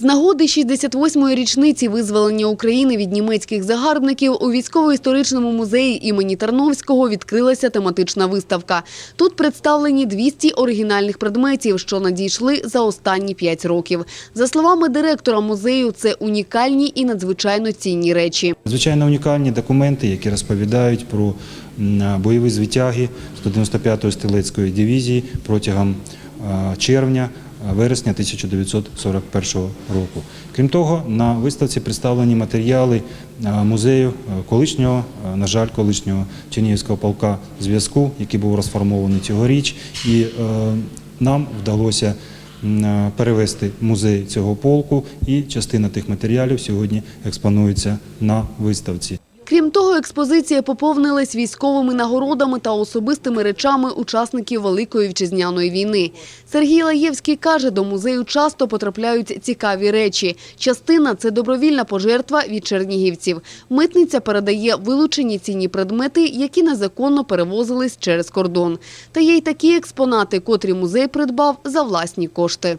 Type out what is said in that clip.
З нагоди 68-ї річниці визволення України від німецьких загарбників у військово-історичному музеї імені Тарновського відкрилася тематична виставка. Тут представлені 200 оригінальних предметів, що надійшли за останні 5 років. За словами директора музею, це унікальні і надзвичайно цінні речі. Звичайно, унікальні документи, які розповідають про бойові звитяги 195-ї стрілецької дивізії протягом червня. Вересня 1941 року. Крім того, на виставці представлені матеріали е, музею е, колишнього, е, на жаль, колишнього Чернігівського полка зв'язку, який був розформований цьогоріч, і нам вдалося перевести музей цього полку, і частина тих матеріалів сьогодні експонується на виставці. Крім того, експозиція поповнилась військовими нагородами та особистими речами учасників Великої вітчизняної війни. Сергій Лаєвський каже, до музею часто потрапляють цікаві речі. Частина – це добровільна пожертва від чернігівців. Митниця передає вилучені цінні предмети, які незаконно перевозились через кордон. Та є й такі експонати, котрі музей придбав за власні кошти.